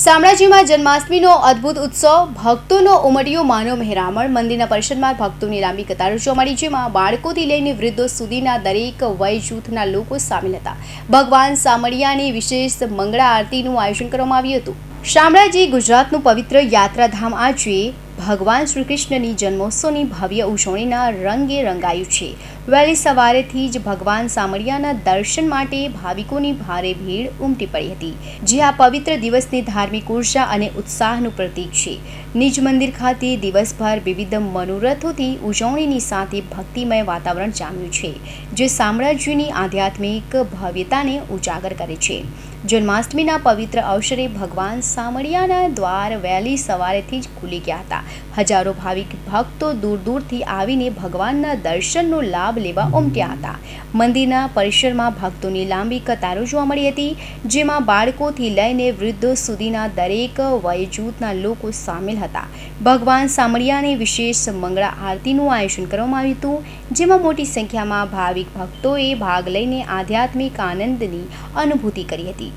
શામળાજીમાં જન્માષ્ટમીનો અદ્ભુત ઉત્સવ, ભક્તોનો ઉમટ્યો માનવ મહેરામણ, મંદિરના પરિસરમાં ભક્તોની લાંબી કતારો જોવા મળી, જેમાં બાળકોથી લઈને વૃદ્ધો સુધીના દરેક વય જૂથના લોકો સામેલ હતા. ભગવાન સામળિયાની વિશેષ મંગળા આરતીનું આયોજન કરવામાં આવ્યું હતું. શામળાજી ગુજરાતનું પવિત્ર યાત્રાધામ આજે ભગવાન શ્રી કૃષ્ણની જન્મોત્સવની ભવ્ય ઉજવણીના રંગે રંગાયું છે. વહેલી સવારેથી જ ભગવાન સામરિયાના દર્શન માટે ભાવિકોની ભારે ભીડ ઉમટી પડી હતી, જે આ પવિત્ર દિવસની ધાર્મિક ઊર્જા અને ઉત્સાહનું પ્રતીક છે. નિજ મંદિર ખાતે દિવસભર વિવિધ મનોરથોથી ઉજવણીની સાથે ભક્તિમય વાતાવરણ જામ્યું છે, જે સામ્રાજ્યની આધ્યાત્મિક ભવ્યતાને ઉજાગર કરે છે. જન્માષ્ટમીના પવિત્ર અવસરે ભગવાન સામળિયાના દ્વાર વહેલી સવારેથી જ ખુલી ગયા હતા. હજારો ભાવિક ભક્તો દૂર દૂરથી આવીને ભગવાનના દર્શનનો લાભ લેવા ઉમટ્યા હતા. મંદિરના પરિસરમાં ભક્તોની લાંબી કતારો જોવા મળી હતી, જેમાં બાળકોથી લઈને વૃદ્ધો સુધીના દરેક વયજૂથના લોકો સામેલ હતા. ભગવાન સામળિયાને વિશેષ મંગળા આરતીનું આયોજન કરવામાં આવ્યું હતું. જેમાં મોટી સંખ્યામાં ભાવિક ભક્તોએ ભાગ લઈને આધ્યાત્મિક આનંદની અનુભૂતિ કરી હતી.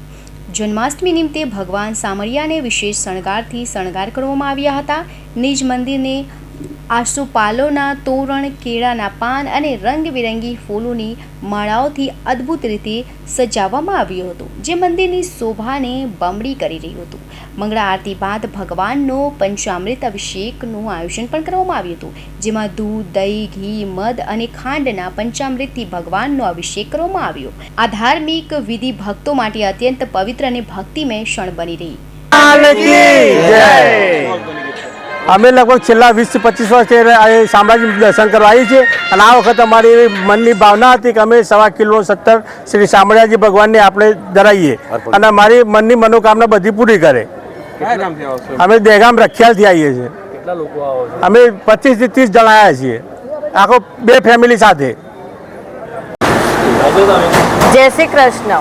જન્માષ્ટમી નિમિત્તે ભગવાન સામરિયાને વિશેષ શણગારથી શણગાર કરવામાં આવ્યા હતા. નિજ મંદિરને આસોપાલોના તોરણ, કેળાના પાન અને રંગબેરંગી ફૂલોની માળાઓથી અદ્ભુત રીતે સજાવવામાં આવ્યું હતું, જે મંદિરની શોભાને બમણી કરી રહ્યું હતું. મંગળા આરતી બાદ ભગવાનનો પંચામૃત અભિષેકનું આયોજન પણ કરવામાં આવ્યું હતું, જેમાં દૂધ, દહીં, ઘી, મધ અને ખાંડના પંચામૃતથી ભગવાનનો અભિષેક કરવામાં આવ્યો. આ ધાર્મિક વિધિ ભક્તો માટે અત્યંત પવિત્ર અને ભક્તિમય ક્ષણ બની રહી. જય! અમે લગભગ છેલ્લા વીસથી પચીસ વર્ષથી શામળાજી દર્શન કરવા આવી છીએ. અને આ વખત અમારી એવી મનની ભાવના હતી કે અમે સવા કિલો સત્તર શ્રી શામળાજી ભગવાનને આપણે ધરાવીએ. અને મારી મનની મનોકામના બધી પૂરી કરે. અમે દહેગામ રખિયાલથી આવીએ છીએ. કેટલા લોકો આવો અમે પચીસથી ત્રીસ જણા આવ્યા છીએ. આખો બે ફેમિલી સાથે. જય શ્રી કૃષ્ણ.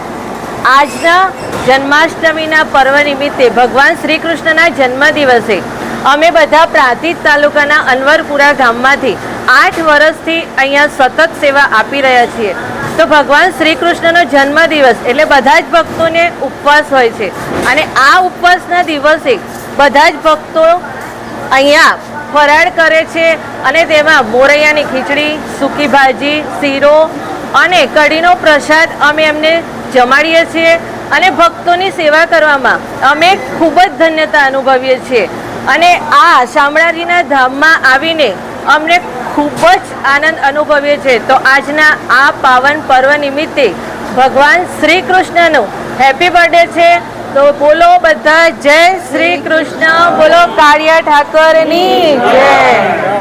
આજના જન્માષ્ટમીના પર્વ નિમિત્તે ભગવાન શ્રી કૃષ્ણના જન્મદિવસે અમે બધા પ્રાંતિજ તાલુકાના અનવરપુરા ગામમાંથી આઠ વર્ષથી અહીંયા સતત સેવા આપી રહ્યા છીએ. તો ભગવાન શ્રી કૃષ્ણનો જન્મદિવસ એટલે બધા જ ભક્તોને ઉપવાસ હોય છે. અને આ ઉપવાસના દિવસે બધા જ ભક્તો અહીંયા ફરાળ કરે છે અને તેમાં મોરૈયાની ખીચડી, સૂકી ભાજી, શીરો અને કઢીનો પ્રસાદ અમે એમને જમાડીએ છીએ. અને ભક્તોની સેવા કરવામાં અમે ખૂબ જ ધન્યતા અનુભવીએ છીએ. અને આ શામળાજીના ધામમાં આવીને અમને ખૂબ જ આનંદ અનુભવીએ છીએ. તો આજના આ પાવન પર્વ નિમિત્તે ભગવાન શ્રી કૃષ્ણનું હેપી બર્થડે છે. તો બોલો બધા જય શ્રી કૃષ્ણ બોલો કાળિયા ઠાકરની જય.